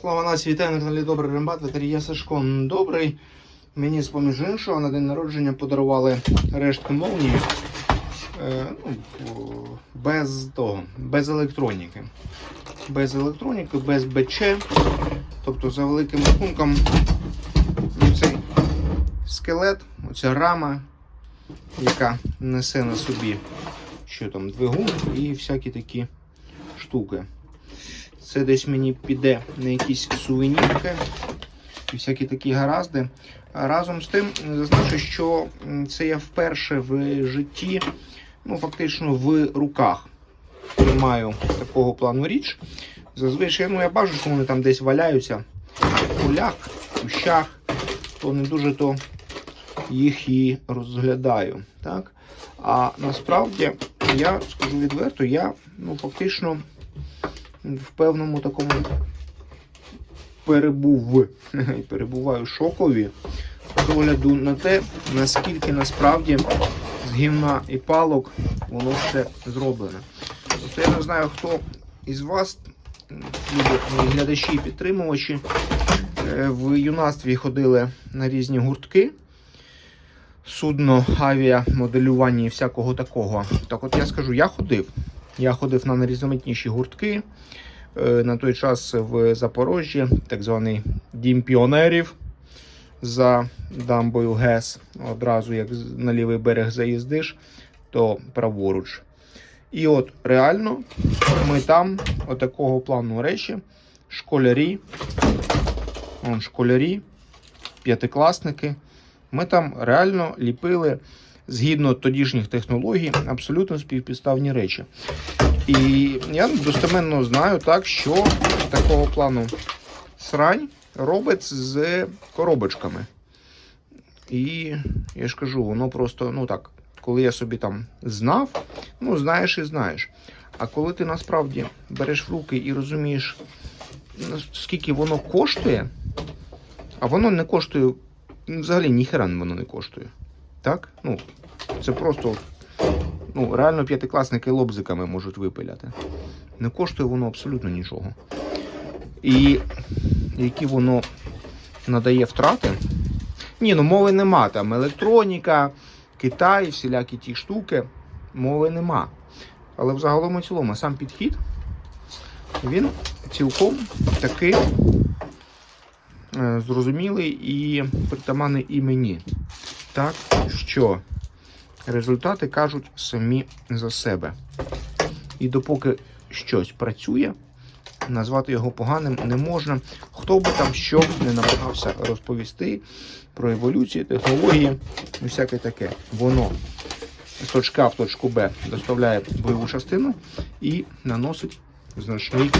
Слава нації, вітаю на каналі Добрий Рембат, я Сашко Добрий. Мені з поміж іншого на день народження подарували рештки молнії е, ну, без того, без електроніки. Без електроніки, без БЧ. Тобто, за великим рахунком, ну, цей скелет, оця рама, яка несе на собі що там, двигун і всякі такі штуки. Це десь мені піде на якісь сувенірки і всякі такі гаразди. Разом з тим зазначу, що це я вперше в житті, ну фактично в руках тримаю такого плану річ. Зазвичай ну, я бачу, що вони там десь валяються в полях, кущах, то не дуже то їх і розглядаю. Так? А насправді я скажу відверто, я ну, фактично в певному такому перебув, перебуваю шокові з огляду на те, наскільки насправді з гімна і палок воно все зроблене. Тобто я не знаю, хто із вас, мої глядачі і підтримувачі, е, в юнацтві ходили на різні гуртки. Судно, авіа, моделювання і всякого такого. Так от я скажу, я ходив. Я ходив на найрізноманітніші гуртки. Е, На той час в Запорожжі, так званий Дім піонерів за дамбою ГЕС. Одразу як на лівий берег заїздиш, то праворуч. І от реально ми там отакого плану речі, школярі, он, школярі, п'ятикласники. Ми там реально ліпили згідно тодішніх технологій абсолютно співпідставні речі. І я достеменно знаю так, що такого плану срань робить з коробочками. І я ж кажу, воно просто, ну так, коли я собі там знав, ну знаєш і знаєш. А коли ти насправді береш в руки і розумієш, скільки воно коштує, а воно не коштує, ну, взагалі ніхера воно не коштує. Так? Ну, це просто ну, реально п'ятикласники лобзиками можуть випиляти. Не коштує воно абсолютно нічого. І які воно надає втрати. Ні, ну мови нема. Там електроніка, Китай, всілякі ті штуки. Мови нема. Але взагалом і цілому сам підхід, він цілком такий е, зрозумілий і притаманний і мені. Так, що результати кажуть самі за себе. І допоки щось працює, назвати його поганим не можна. Хто би там що не намагався розповісти про еволюцію, технології і всяке таке. Воно з точки А в точку Б доставляє бойову частину і наносить значний,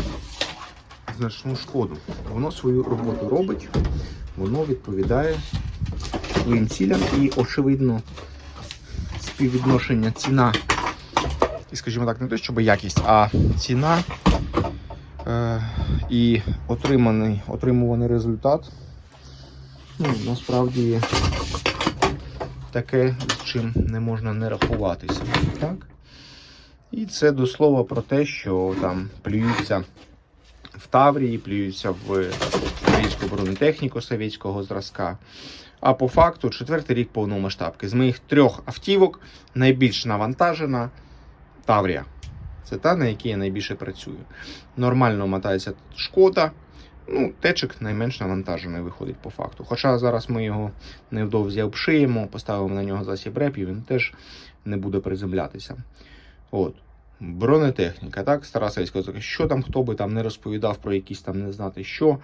значну шкоду. Воно свою роботу робить, воно відповідає своїм цілям і, очевидно, співвідношення ціна і, скажімо так, не те, щоб якість, а ціна е, і отриманий, отримуваний результат. Ну, насправді таке, з чим не можна не рахуватися. Так? І це до слова про те, що там плюються в Таврії, плюються в українську бронетехніку совєтського зразка. А по факту, четвертий рік повномасштабки. З моїх трьох автівок найбільш навантажена Таврія. Це та, на якій я найбільше працюю. Нормально мотається шкода. Ну, течик найменш навантажений виходить по факту. Хоча зараз ми його невдовзі обшиємо, поставимо на нього засіб репів, він теж не буде приземлятися. От. Бронетехніка, так, стара сельська зразка. Що там, хто би там не розповідав про якісь там не знати що,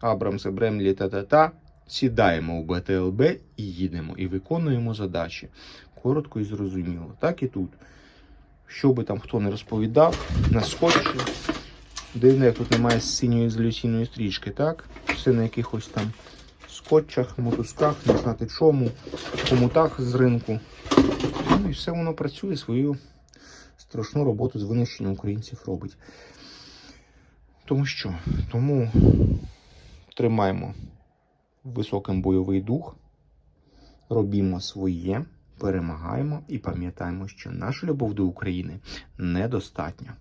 Абрамси, Бремлі, та-та-та. Сідаємо в БТЛБ і їдемо, і виконуємо задачі. Коротко і зрозуміло. Так і тут. Що би там хто не розповідав, на скотчі. Дивно, як тут немає синьої ізоляційної стрічки, так? Все на якихось там скотчах, мотузках, не знати чому, комутах з ринку. Ну і все воно працює, свою страшну роботу з винищення українців робить. Тому що? Тому тримаємо високим бойовий дух, робімо своє, перемагаємо і пам'ятаємо, що наша любов до України недостатня.